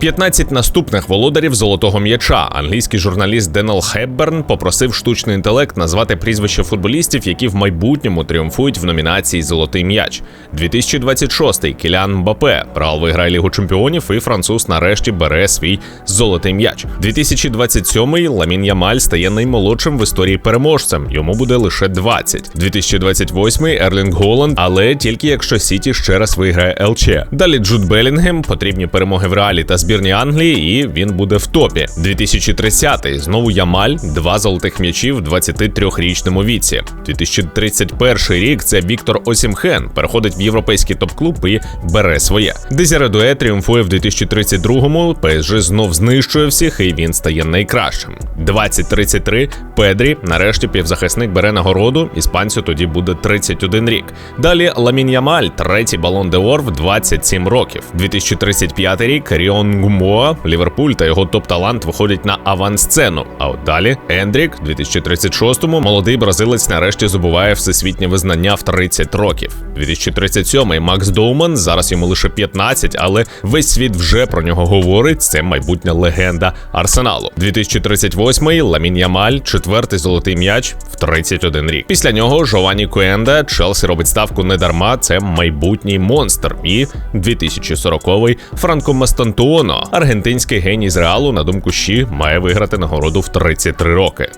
15 наступних володарів золотого м'яча. Англійський журналіст Денел Хепберн попросив штучний інтелект назвати прізвища футболістів, які в майбутньому тріумфують в номінації Золотий м'яч. 2026 Кілян Мбапе. Реал виграє Лігу чемпіонів, і француз нарешті бере свій золотий м'яч. 2027 Ламін Ямаль стає наймолодшим в історії переможцем. Йому буде лише 20. 2028 Ерлінг Голланд, але тільки якщо Сіті ще раз виграє ЛЧ. Далі Джуд Белінгем, потрібні перемоги в реалі та збірні Англії, і він буде в топі. 2030 знову Ямаль, два золотих м'ячів в 23-річному віці. 2031 рік це Віктор Осімхен переходить в європейський топ-клуб і бере своє. Дезіре Дуе тріумфує в 2032-му, ПСЖ знов знищує всіх, і він стає найкращим. 2033 Педрі, нарешті півзахисник бере нагороду. Іспанцю тоді буде 31 рік. Далі Ламін Ямаль, третій балон де Ор в 27 років. 2035 рік Ріон Гумоа, Ліверпуль та його топ-талант виходять на авансцену. А от далі Ендрік, 2036-му молодий бразилець нарешті здобуває всесвітнє визнання в 30 років. 2037-й Макс Доуман, зараз йому лише 15, але весь світ вже про нього говорить. Це майбутня легенда Арсеналу. 2038-й Ламін Ямаль, четвертий золотий м'яч в 31 рік. Після нього Жовані Куенда, Челсі робить ставку не дарма. Це майбутній монстр. І 2040-й Франко Мастантуоно, аргентинський геній з реалу, на думку Щі, має виграти нагороду в 33 роки.